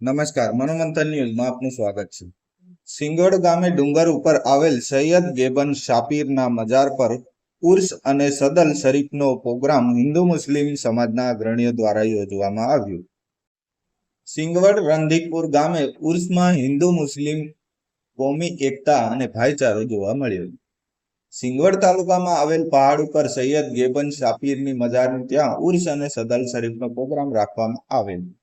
નમસ્કાર, મનોમંથન ન્યૂઝમાં આપનું સ્વાગત છે. સિંગોડ ગામે ડુંગર ઉપર આવેલ સૈયદ ગેબન શાપીરના મજાર પર ઉર્સ અને સદલ શરીફનો પ્રોગ્રામ હિન્દુ મુસ્લિમ સમાજના અગ્રણીઓ દ્વારા યોજવામાં આવ્યો. સિંગવડ રંધીકપુર ગામે ઉર્સમાં હિન્દુ મુસ્લિમ, કોમી, એકતા અને ભાઈચારો જોવા મળ્યો. સિંગવડ તાલુકામાં આવેલ પહાડ ઉપર સૈયદ ગેબન શાપીરની મજારની ત્યાં ઉર્સ અને સદલ શરીફનો પ્રોગ્રામ રાખવામાં આવેલ.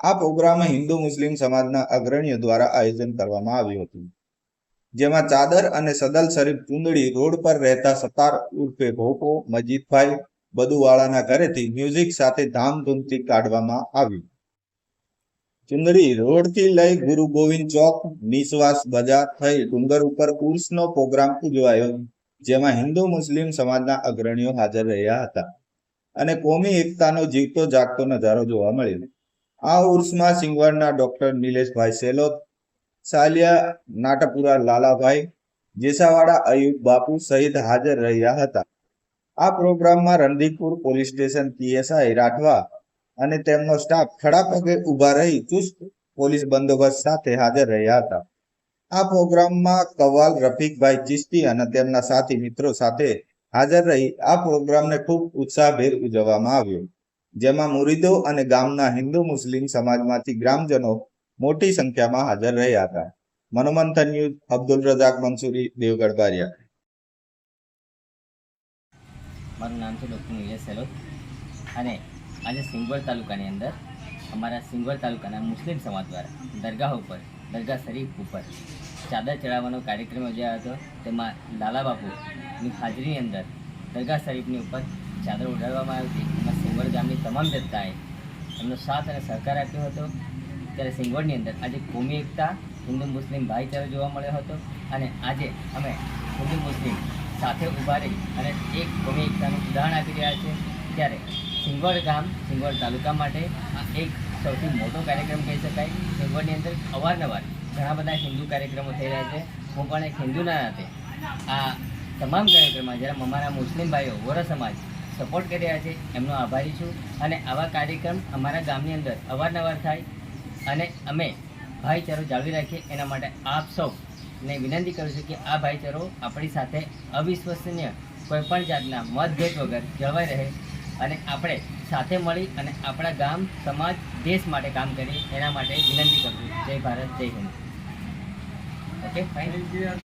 આ પ્રોગ્રામ હિન્દુ મુસ્લિમ સમાજના અગ્રણીઓ દ્વારા આયોજન કરવામાં આવ્યું હતું, જેમાં ચાદર અને સદલ શરીફ ચુંદડી રોડ પર રહેતા સતાર ઉર્ફે ભોપો, મજીદભાઈ બદુવાળાના ઘરેથી મ્યુઝિક સાથે ધામધૂમથી કાઢવામાં આવ્યું. ચુંદડી રોડથી લઈ ગુરુ ગોવિંદ ચોક નિશ્વાસ બજાર થઈ ડુંગર ઉપર ઉર્સનો પ્રોગ્રામ ઉજવાયો, જેમાં હિન્દુ મુસ્લિમ સમાજના અગ્રણીઓ હાજર રહ્યા હતા. અને કોમી એકતાનો જીવતો જાગતો નજારો જોવા મળ્યો. આ ઉર્સમાં સિંગવાડના ડોક્ટર નિલેશભાઈ સેલોત, સાલિયા નાટપુરા લાલાભાઈ, જેસાવાડા અયુબ બાપુ સહિત હાજર રહ્યા હતા. આ પ્રોગ્રામમાં Randipur police station PSI Rathwa અને તેમનો સ્ટાફ ખડા પગે ઊભા રહી ચુસ્ત પોલીસ બંદોબસ્ત સાથે હાજર રહ્યા હતા. આ પ્રોગ્રામમાં કવાલ રફીકભાઈ ચિસ્તી અને તેમના સાથી મિત્રો સાથે હાજર રહી આ પ્રોગ્રામને ખૂબ ઉત્સાહભેર ઉજવવામાં આવ્યો. જેમાં મુરીદો અને ગામના હિન્દુ મુસ્લિમ સમાજમાંથી ગ્રામજનો મોટી સંખ્યામાં હાજર રહ્યા હતા. મનોમંથન ન્યૂઝ, અબ્દુલ રજાક મંસૂરી, દેવગઢ મારું નામ છે ડૉક્ટર નિલેશ અને આજે સિંગવડ તાલુકાની અંદર અમારા સિંગવડ તાલુકાના મુસ્લિમ સમાજ દ્વારા દરગાહ ઉપર, દરગાહ શરીફ ઉપર ચાદર ચડાવવાનો કાર્યક્રમ યોજાયો હતો. તેમાં લાલા બાપુની હાજરીની અંદર દરગાહ શરીફની ઉપર ચાદર ઉડાડવામાં આવી હતી. સિંગવડ ગામની તમામ જનતાએ એમનો સાથ અને સહકાર આપ્યો હતો. ત્યારે સિંગવડની અંદર આજે કોમી એકતા, હિન્દુ મુસ્લિમ ભાઈચારો જોવા મળ્યો હતો અને આજે અમે હિન્દુ મુસ્લિમ સાથે ઊભા રહી અને એક કોમી એકતાનું ઉદાહરણ આપી રહ્યા છે ત્યારે સિંગવડ ગામ, સિંગવડ તાલુકા માટે આ એક સૌથી મોટો કાર્યક્રમ કહી શકાય. સિંગવડની અંદર અવારનવાર ઘણા બધા હિન્દુ કાર્યક્રમો થઈ રહ્યા છે. હું પણ એક હિન્દુના નાતે આ તમામ કાર્યક્રમમાં, જ્યારે અમારા મુસ્લિમ ભાઈઓ વોરા સમાજ સપોર્ટ કરી રહ્યા છે, એમનો આભારી છું. અને આવા કાર્યક્રમ અમારા ગામની અંદર અવારનવાર થાય અને અમે ભાઈચારો જાળવી રાખીએ એના માટે આપ સૌને વિનંતી કરું છું કે આ ભાઈચારો આપણી સાથે અવિશ્વસનીય કોઈપણ જાતના મતભેદ વગર જળવાઈ રહે અને આપણે સાથે મળી અને આપણા ગામ, સમાજ, દેશ માટે કામ કરીએ એના માટે વિનંતી કરું જય ભારત, જય હિન્દ. Okay fine